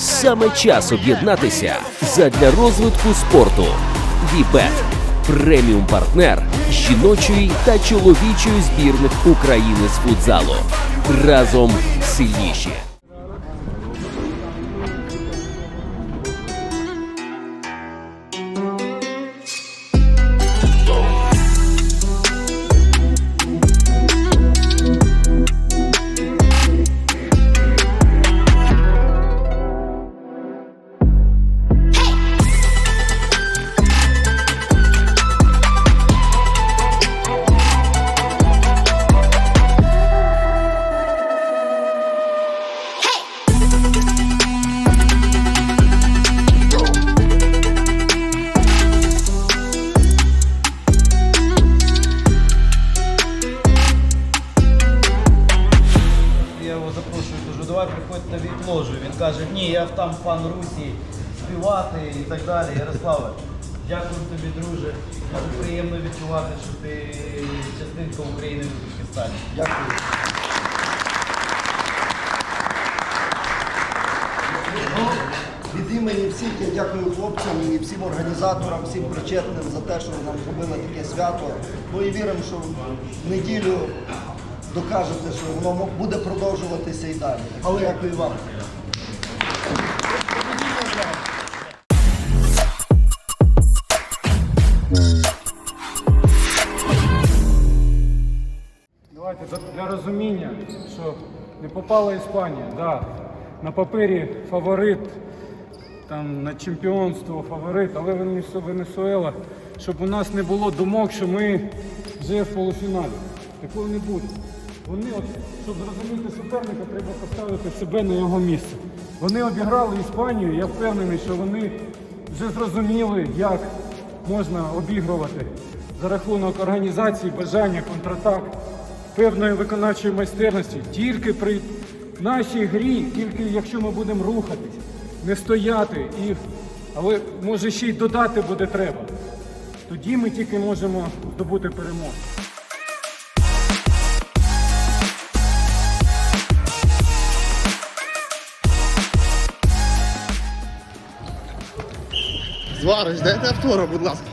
Саме час об'єднатися задля розвитку спорту. Вібет преміум партнер жіночої та чоловічої збірних України з футзалу. Разом сильніші. Співати і так далі. Ярославе, дякую тобі, друже. Дуже приємно відчувати, що ти частинка України в Узбекистані. Дякую. Від імені всіх я дякую хлопцям і всім організаторам, всім причетним за те, що ви нам зробили таке свято. Ну і віримо, що в неділю докажете, що воно буде продовжуватися і далі. Але дякую вам. Попала Іспанія. Да, на папері фаворит, там, на чемпіонство фаворит, але Венесу- Венесуела, щоб у нас не було думок, що ми вже в полуфіналі. Такого не буде. Вони, от, щоб зрозуміти суперника, треба поставити себе на його місце. Вони обіграли Іспанію, я впевнений, що вони вже зрозуміли, як можна обігрувати за рахунок організації, бажання, контратак, певної виконавчої майстерності. Тільки при нашій грі, тільки якщо ми будемо рухатись, не стояти, і, але може ще й додати буде треба. Тоді ми тільки можемо здобути перемогу. Звариш, дайте автограф, будь ласка.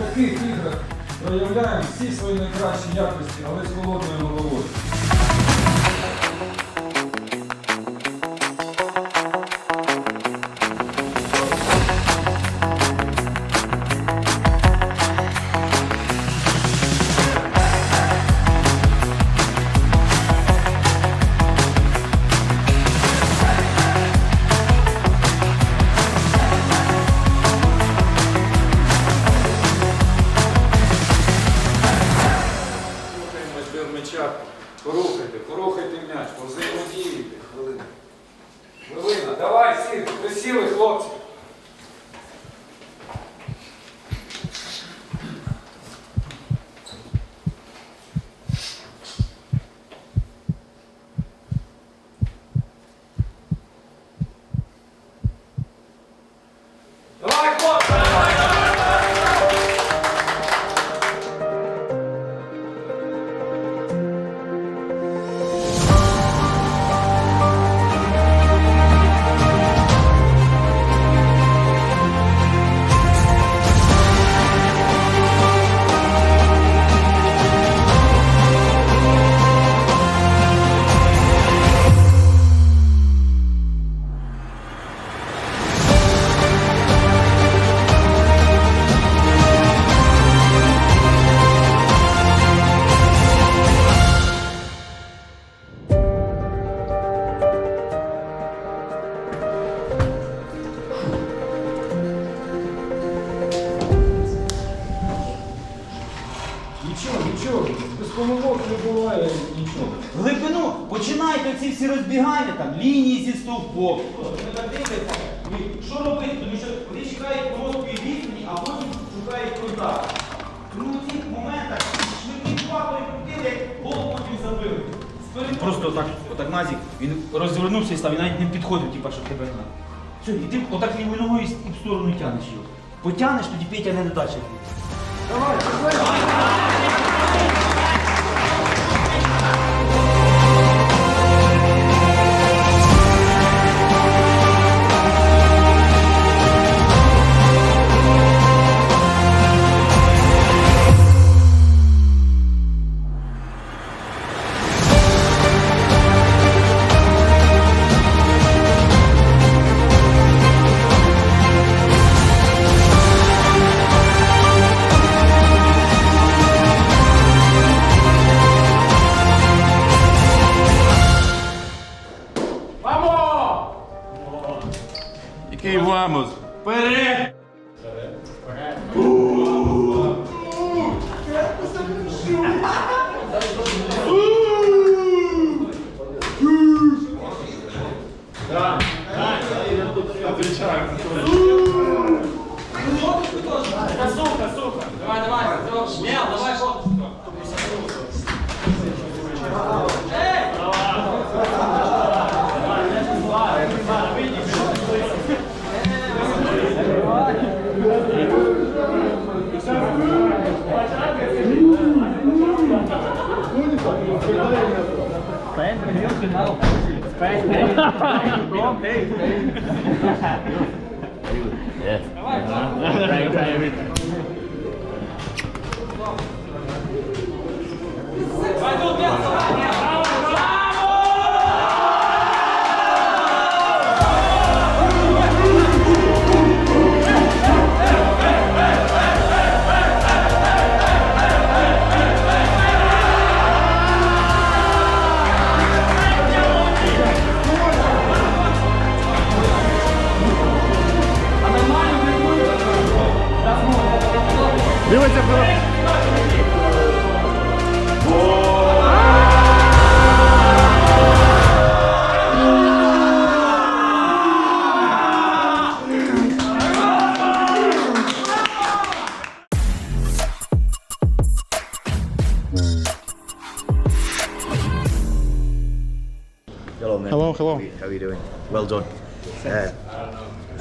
Таких іграх проявляємо всі свої найкращі якості, але з холодною головою. М'яча. Порухайте, порухайте м'яч, повзаємодіюйте. Хвилина. Хвилина, давай, сіли, присіли, хлопці. Всі розбігання, там, лінії зі стовпом. Що робити? Тому що вони чекають короткої відстані, а потім шукають контакт. Тому в цих моментах швидкі папи крутили, як гол потім забили. Просто отак, отак Назік, він розвернувся і став, і навіть не підходив, типа, щоб тебе на. Все, і ти отак лівою ногою і в сторону тянеш його. Потягнеш, тоді Петя не додача. Який Vai, meu Deus!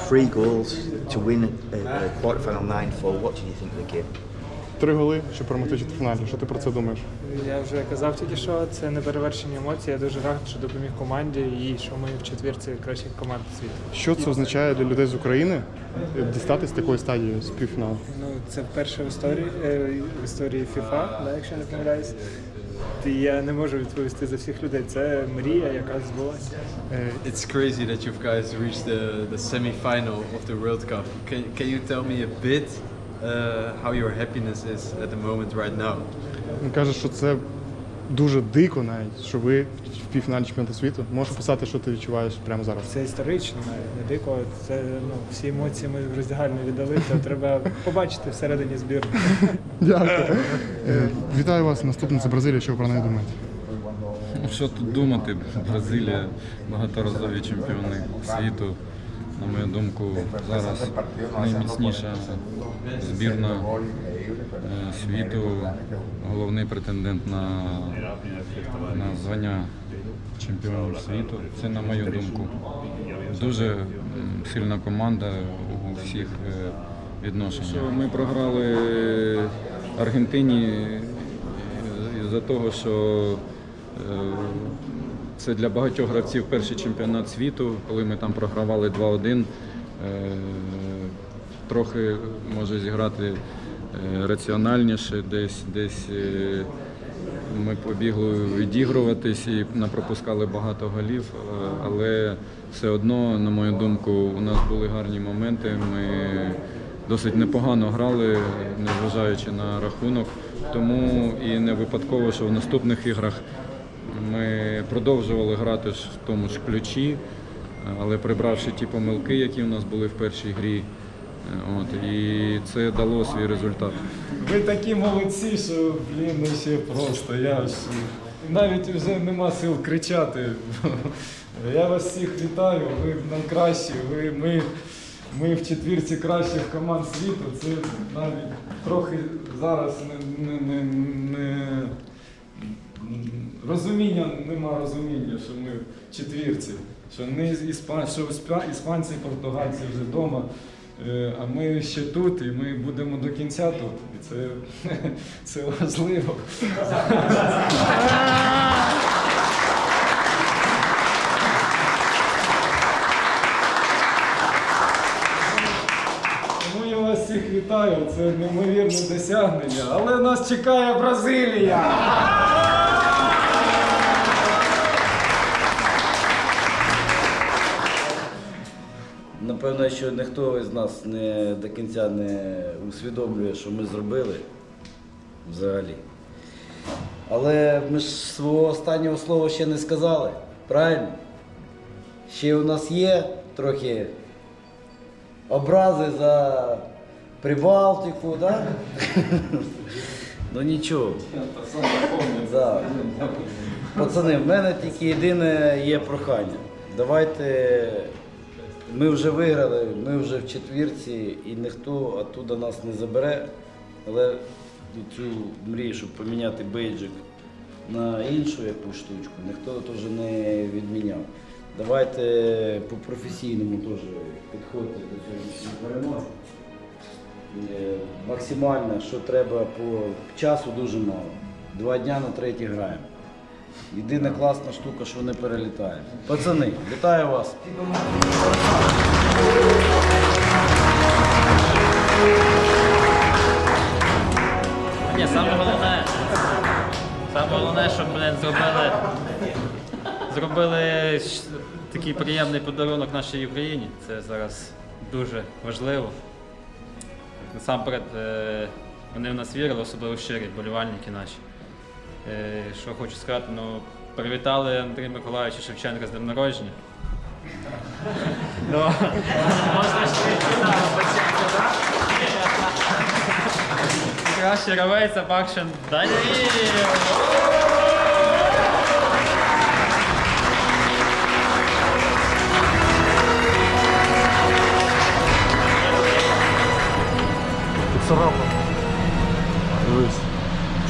Three goals to win a, a quarterfinal 9-4. What did you think of the game? Три голи, щоб перемогти в четвертьфіналі. Що ти про це думаєш? Я вже казав тільки, що це не перевершені емоції. Я дуже радий, що допоміг команді і що ми в четвірці кращих команд світу. Що це означає для людей з України дістатись такої стадії з півфіналу? Ну це вперше в історії е, в історії FIFA, да, якщо не помиляюсь. І я не можу відповісти за всіх людей. Це мрія, яка збулася. It's crazy that you guys reached the, the semi-final of the World Cup. Can, can you tell me a bit uh, how your happiness is at the moment right now? Він каже, що це дуже дико навіть, що ви в півфіналі чемпіонату світу. Можеш описати, що ти відчуваєш прямо зараз? Це історично, навіть не дико. Це ну всі емоції ми в роздягальні віддали. Це треба побачити всередині збірної. Дякую. Е, Вітаю вас. Наступне це Бразилія. Що ви про неї думаєте? Ну, Що тут думати? Бразилія багаторазові чемпіони світу. На мою думку, зараз найміцніша збірна світу, головний претендент на, на звання чемпіонів світу. Це на мою думку. Дуже сильна команда у всіх е, відношеннях. Ми програли Аргентині е, із-за того, що е, це для багатьох гравців перший чемпіонат світу, коли ми там програвали 2-1. е, Трохи може зіграти е, раціональніше, десь десь е, ми побігли відігруватись і напропускали багато голів, е, але все одно, на мою думку, у нас були гарні моменти. Ми досить непогано грали, незважаючи на рахунок. Тому і не випадково, що в наступних іграх ми продовжували грати в тому ж ключі, але прибравши ті помилки, які в нас були в першій грі, От, і це дало свій результат. Ви такі молодці, що блін, ну ще просто. Я ж навіть вже нема сил кричати. Я вас всіх вітаю, ви найкращі. Ви, ми, ми в четвірці кращих команд світу. Це навіть трохи зараз не, не, не, не розуміння, нема розуміння, що ми в четвірці. Що не іспан, що іспа- іспанці, португальці вже вдома. Е, А ми ще тут, і ми будемо до кінця тут. І це, це важливо. Тому я вас всіх вітаю. Це неймовірне досягнення. Але нас чекає Бразилія. Напевно, що ніхто із нас не до кінця не усвідомлює, що ми зробили взагалі. Але ми ж свого останнього слова ще не сказали, правильно? Ще у нас є трохи образи за Прибалтику, так? Ну нічого. Пацани, в мене тільки єдине є прохання. Давайте ми вже виграли, ми вже в четвірці і ніхто оттуда нас не забере. Але цю мрію, щоб поміняти бейджик на іншу якусь штучку, ніхто теж не відміняв. Давайте по-професійному теж підходьте до сьогоднішньої перемоги. Е, Максимально, що треба по часу дуже мало. Два дня на третій граємо. Єдина класна штука, що не перелітає. Пацани, вітаю вас! Ні, саме головне, саме головне, щоб блин, зробили, зробили такий приємний подарунок нашій Україні. Це зараз дуже важливо. Насамперед, е, вони в нас вірили, особливо щирі болівальники наші. Е, Що хочу сказати, ну, привітали Андрія Миколаївича Шевченка з днем народження. Ну, можна ще й на Краще равець, Бакшин Даніїв! Поцарапав.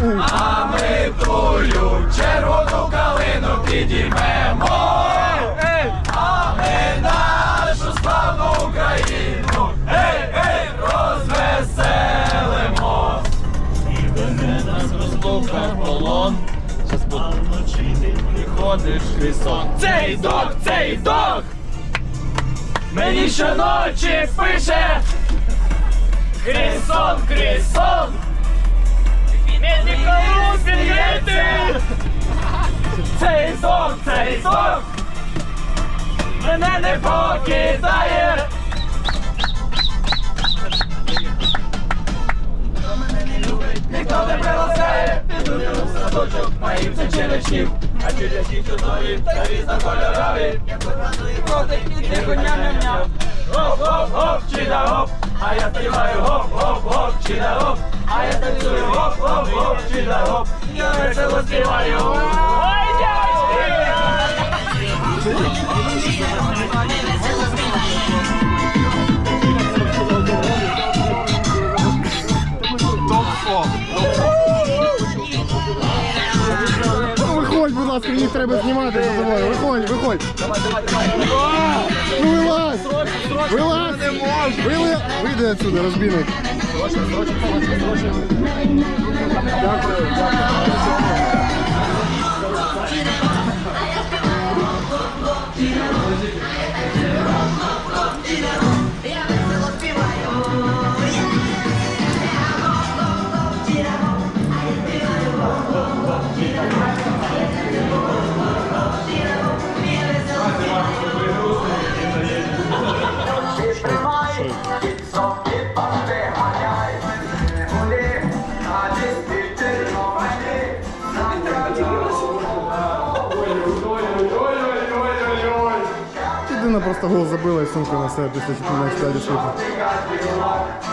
А ми тую червону калину підіймемо. А ми нашу славну Україну ей, ей, розвеселимо. Нас розлука полон, Щас приходиш крісон. Цей дог, цей дог! Мені щоночі пише Крісон, крісон! Мені колу під'їти! Цей сок, цей сок! Мене не покидає! Ніхто не приласкає, піду в садочок, моїм це черечків, а черечки чудові та різнокольорові. Проти і тихо ням-ням-ням. Гоп-гоп-гоп, чида-гоп, а я співаю гоп-гоп-гоп, чида-гоп, а я танцюю гоп-гоп-гоп, чида-гоп, я весело співаю. Ой, дядьки! Знімати за тобою. Виходь, виходь. Ну вилазь! Вилазь! Вийди отсюда, розбійник. срочно. Дякую, гол забила і сумка на себе після чемпіонату світу.